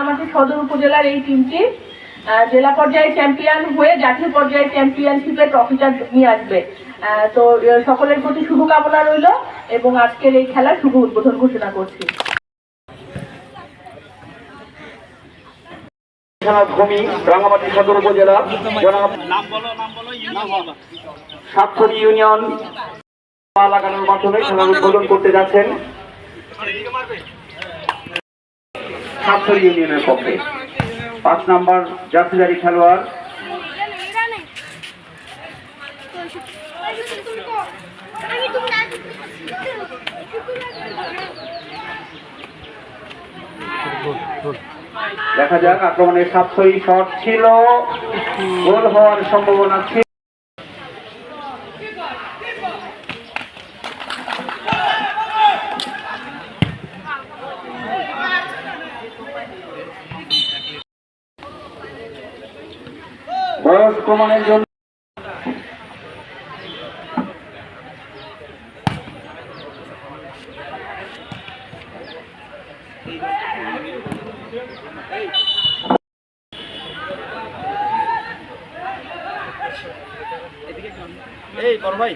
আমার সদর উপজেলার এই টিমটি জেলা পর্যায়ে চ্যাম্পিয়ন হয়ে জাতীয় পর্যায়ে চ্যাম্পিয়নশিপের ট্রফিটা নিয়ে আসবে। তো সকলের প্রতি শুভকামনা রইল এবং আজকের এই খেলার শুভ উদ্বোধন ঘোষণা করছি। ভূমি রাঙামাটি সদর উপজেলা, জনাব ইউনিয়ন, পা লাগানোর মাধ্যমে খেলার উদ্বোধন করতে যাচ্ছেন। সাতক্ষরী ইউনিয়নের পক্ষে। পাঁচ নাম্বার জার্সিদারি খেলোয়াড়। দেখা যাক, আক্রমণের সাতক্ষরী শট ছিল। গোল হওয়ার সম্ভাবনা ছিল। বয়স প্রমাণের জন্য এই বড় ভাই।